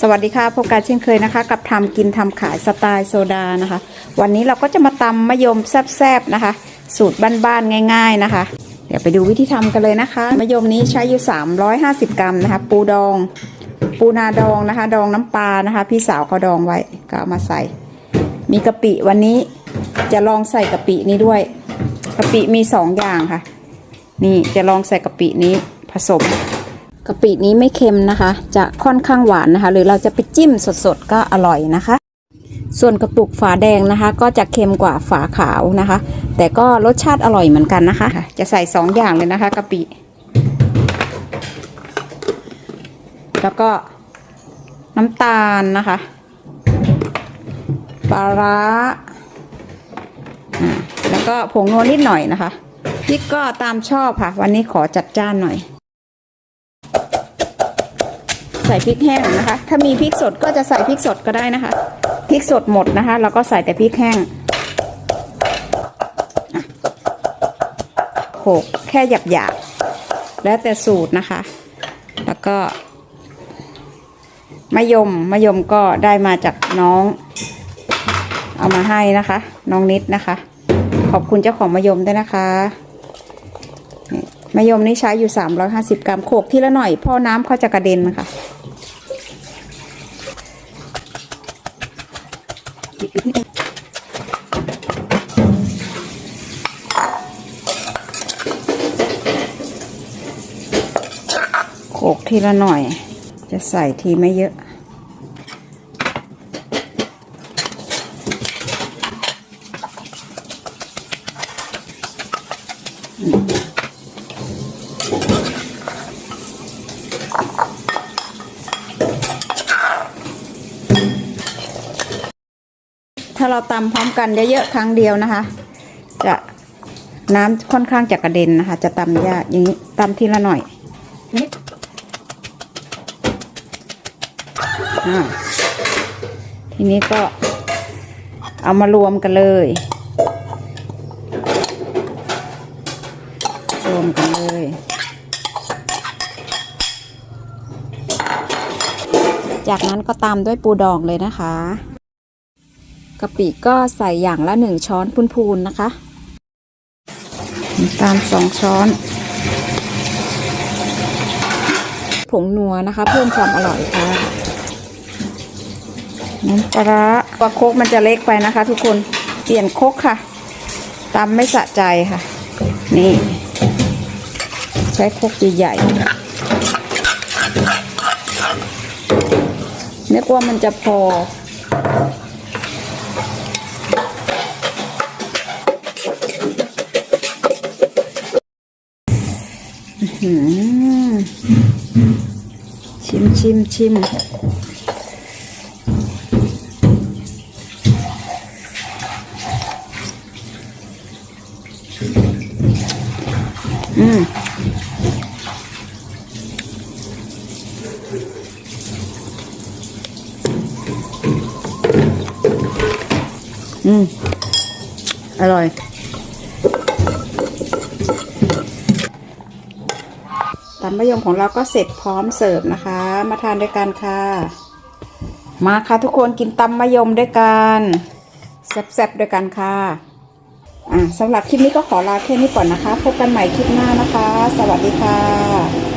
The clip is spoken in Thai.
สวัสดีค่ะพบกันเช่นเคยนะคะ กับทำกินทำขายสไตล์โซดานะคะ วันนี้เราก็จะมาตำมะยมแซ่บๆนะคะ สูตรบ้านๆง่าย ๆนะคะ เดี๋ยวไปดูวิธีทำกันเลยนะคะมะยมนี้ใช้อยู่ 350 กรัมนะคะ ปูดอง ปูนาดองนะคะ ดองน้ำปลานะคะ พี่สาวเขาดองไว้ก็เอามาใส่ มีกะปิวันนี้จะลองใส่กะปินี้ด้วยกะปิมีสองอย่างค่ะ นี่จะลองใส่กะปินี้ผสม กะปินี้ไม่เค็มนะคะ จะค่อนข้างหวานนะคะ หรือเราจะไปจิ้มสดๆก็อร่อยนะคะ ส่วนกระปุกฝาแดงนะคะ ก็จะเค็มกว่าฝาขาวนะคะ แต่ก็รสชาติอร่อยเหมือนกันนะคะ จะใส่สองอย่างเลยนะคะกะปิแล้วก็น้ำตาลนะคะปลาร้าอ่าแล้วก็ผงนัวนิดหน่อยนะคะพริกก็ตามชอบค่ะ วันนี้ขอจัดจ้านหน่อย ใส่พริกแห้งนะคะ ถ้ามีพริกสดก็จะใส่พริกสดก็ได้นะคะ พริกสดหมดนะคะ เราก็ใส่แต่พริกแห้งโขกแค่หยาบๆแล้วแต่สูตรนะคะ แล้วก็มะยมมะยมก็ได้มาจากน้อง เอามาให้นะคะ น้องนิดนะคะ ขอบคุณเจ้าของมะยมด้วยนะคะมะยมนี่ใช้อยู่ 350 กรัมโขกทีละหน่อยเพ่อน้ำเขาจะกระเด็นนะคะ โขกทีละหน่อย จะใส่ทีไม่เยอะ ถ้าเราตำพร้อมกันเยอะๆครั้งเดียวนะคะ จะน้ำค่อนข้างจะกระเด็นนะคะ จะตำยากอย่างนี้ตำทีละหน่อยนิดอ่าทีนี้ก็เอามารวมกันเลย รวมกันเลยจากนั้นก็ตามด้วยปูดองเลยนะคะ กะปิก็ใส่อย่างละหนึ่งช้อนพูนๆนะคะน้ำตาลสองช้อน ผงนัวนะคะ เพิ่มความอร่อยค่ะน้ำปลาร้าว่าโคกมันจะเล็กไปนะคะ ทุกคนเปลี่ยนโคกค่ะตำไม่สะใจค่ะ นี่ ใช้โคกใหญ่ๆนึกว่ามันจะพอ หืมชิมชิมชิมอืมอืมอร่อย ตำมะยมของเราก็เสร็จพร้อมเสิร์ฟนะคะ มาทานด้วยกันค่ะ มาค่ะทุกคนกินตำมะยมด้วยกันแซ่บๆด้วยกันค่ะอ่าสำหรับคลิปนี้ก็ขอลาแค่นี้ก่อนนะคะ พบกันใหม่คลิปหน้านะคะ สวัสดีค่ะ